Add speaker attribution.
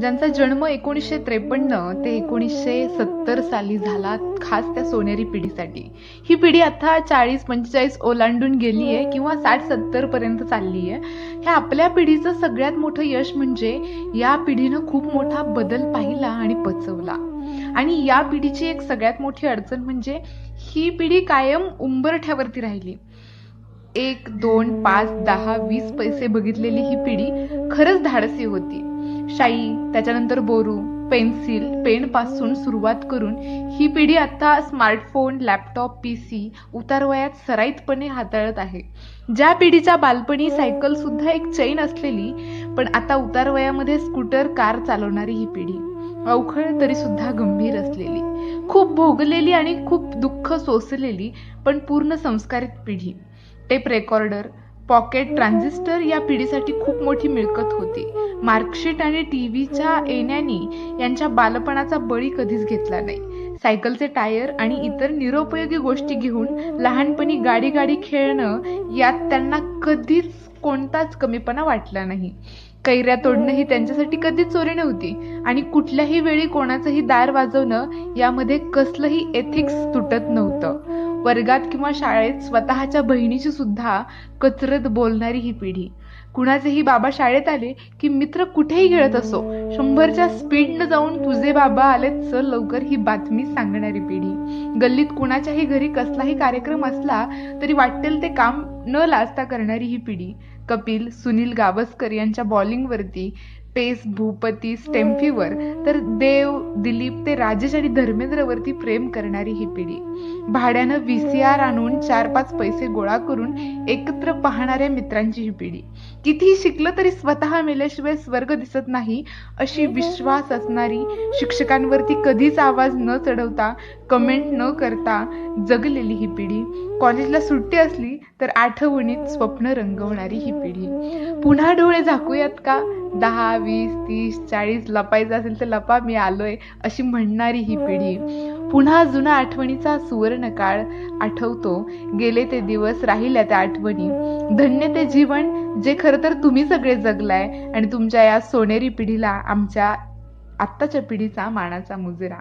Speaker 1: ज्यांचा जन्म एकोणीसशे त्रेपन्न ते एकोणीसशे सत्तर साली झाला खास त्या सोनेरी पिढीसाठी. ही पिढी आता चाळीस पंचेचाळीस ओलांडून गेली आहे किंवा साठ सत्तर पर्यंत चालली आहे. ह्या आपल्या पिढीचं सगळ्यात मोठं यश म्हणजे या पिढीनं खूप मोठा बदल पाहिला आणि पचवला. आणि या पिढीची एक सगळ्यात मोठी अडचण म्हणजे ही पिढी कायम उंबरठ्यावरती राहिली. एक दोन पाच दहा वीस पैसे बघितलेली ही पिढी खरंच धाडसी होती. शाई त्याच्यानंतर बोरू पेन्सिल पेनपासून सुरुवात करून ही पिढी आता स्मार्टफोन लॅपटॉप पी सी उतारवयात सराईतपणे हाताळत आहे. ज्या पिढीच्या बालपणी सायकल सुद्धा एक चैन असलेली पण आता उतारवयामध्ये स्कूटर कार चालवणारी ही पिढी. अवखळ तरी सुद्धा गंभीर असलेली. खूप भोगलेली आणि खूप दुःख सोसलेली पण पूर्ण संस्कारित पिढी. टेप रेकॉर्डर पॉकेट ट्रान्झिस्टर या पिढीसाठी खूप मोठी मिळकत होती. मार्कशीट आणि टीव्हीच्या येण्याने यांच्या बालपणाचा बळी कधीच घेतला नाही. सायकलचे टायर आणि इतर निरुपयोगी गोष्टी घेऊन लहानपणी गाडी गाडी खेळणं यात त्यांना कधीच कोणताच कमीपणा वाटला नाही. कैऱ्या तोडणं ही त्यांच्यासाठी कधीच चोरी नव्हती आणि कुठल्याही वेळी कोणाचंही दार वाजवणं यामध्ये कसलंही एथिक्स तुटत नव्हतं. वर्गात किंवा शाळेत स्वतःच्या बहिणीची सुद्धा कचरत बोलणारी ही पिढी. कुणाचेही बाबा शाळेत आले की मित्र कुठेही खेळत असो शंभरच्या स्पीडनं जाऊन तुझे बाबा आले चल लवकर ही बातमी सांगणारी पिढी. गल्लीत कुणाच्याही घरी कसलाही कार्यक्रम असला तरी वाटेल ते काम न लाजता करणारी ही पिढी. कपिल सुनील गावस्कर यांच्या बॉलिंगवरती पेस भूपती स्टेम्फीवर. तर देव दिलीप ते राजेश आणि धर्मेंद्रवरती प्रेम करणारी ही पिढी. भाड्यानं व्ही सी आर आणून चार पाच पैसे गोळा करून एकत्र पाहणाऱ्या मित्रांची ही पिढी. कितीही शिकलं तरी स्वतः मेल्याशिवाय स्वर्ग दिसत नाही अशी विश्वास असणारी शिक्षकांवरती कधीच आवाज न चढवता कमेंट न करता जगलेली ही पिढी. कॉलेजला सुट्टी असली तर आठवणीत स्वप्न रंगवणारी ही पिढी. पुन्हा डोळे झाकूयात का? दहा वीस तीस चाळीस लपायचं असेल तर लपा मी आलोय अशी म्हणणारी ही पिढी. पुन्हा जुना आठवणीचा सुवर्ण काळ आठवतो. गेले ते दिवस राहिल्या त्या आठवणी. धन्य ते जीवन जे खरं तर तुम्ही सगळे जगलाय आणि तुमच्या या सोनेरी पिढीला आमच्या आत्ताच्या पिढीचा मानाचा मुजरा.